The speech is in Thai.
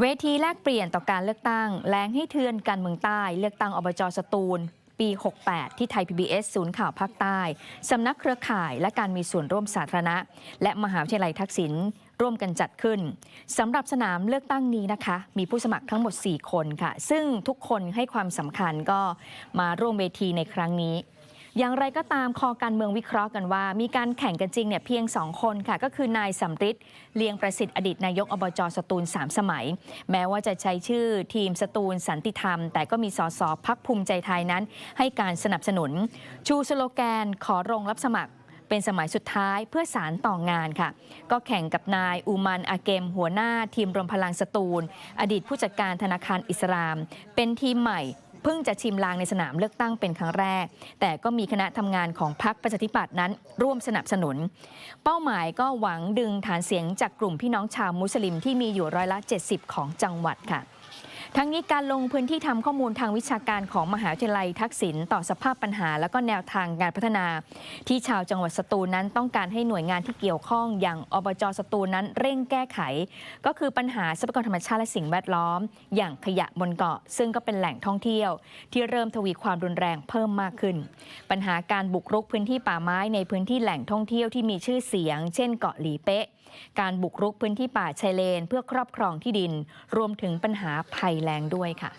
เวทีแลกเปลี่ยนต่อการเลือกตั้งแรงให้เทือนการเมืองใต้เลือกตั้งอบจสตูล ปี 68 ที่ไทย PBS ศูนย์ข่าวภาคใต้ สำนักเครือข่ายและการมีส่วนร่วมสาธารณะ และมหาวิทยาลัยทักษิณร่วมกันจัดขึ้นสำหรับสนามเลือกตั้งนี้นะคะ มีผู้สมัครทั้งหมด 4 คนค่ะ ซึ่งทุกคนให้ความสำคัญก็มาร่วมเวทีในครั้งนี้ อย่างไรก็ตามคอการเมืองวิเคราะห์กันว่า มีการแข่งกันจริงเนี่ยเพียง 2 คนค่ะ ก็คือนายสำริดเลียงประสิทธิ์อดีตนายกอบจสตูล 3 สมัย แม้ว่าจะใช้ชื่อทีมสตูลสันติธรรม แต่ก็มีสสพักภูมิใจไทยนั้น ให้การสนับสนุน ชูสโลแกนขอรงรับสมัครเป็นสมัยสุดท้ายเพื่อสารต่องานค่ะ ก็แข่งกับนายอูมันอาเกม หัวหน้าทีมรวมพลังสตูล อดีตผู้จัดการธนาคารอิสลาม เป็นทีมใหม่ เพิ่งจะชิมลางในสนามเลือกตั้งเป็นครั้งแรก แต่ก็มีคณะทำงานของพรรคประชาธิปัตย์นั้น ร่วมสนับสนุน เป้าหมายก็หวังดึงฐานเสียงจากกลุ่มพี่น้องชาวมุสลิมที่มีอยู่ร้อยละ 70 ของจังหวัดค่ะ ทั้งนี้การลงพื้นที่ทำข้อมูลทางวิชาการของมหาวิทยาลัยทักษิณต่อสภาพปัญหา และก็แนวทางการพัฒนา ที่ชาวจังหวัดสตูลนั้นต้องการให้หน่วยงานที่เกี่ยวข้องอย่างอบจสตูลนั้นเร่งแก้ไข ก็คือปัญหาทรัพยากรธรรมชาติและสิ่งแวดล้อม อย่างขยะบนเกาะ ซึ่งก็เป็นแหล่งท่องเที่ยว ที่เริ่มทวีความรุนแรงเพิ่มมากขึ้น ปัญหาการบุกรุกพื้นที่ป่าไม้ในพื้นที่แหล่งท่องเที่ยวที่มีชื่อเสียง เช่น เกาะหลีเป๊ะ การบุกรุกพื้นที่ป่าชายเลน เพื่อครอบครองที่ดิน รวมถึงปัญหาภัยแรงด้วยค่ะ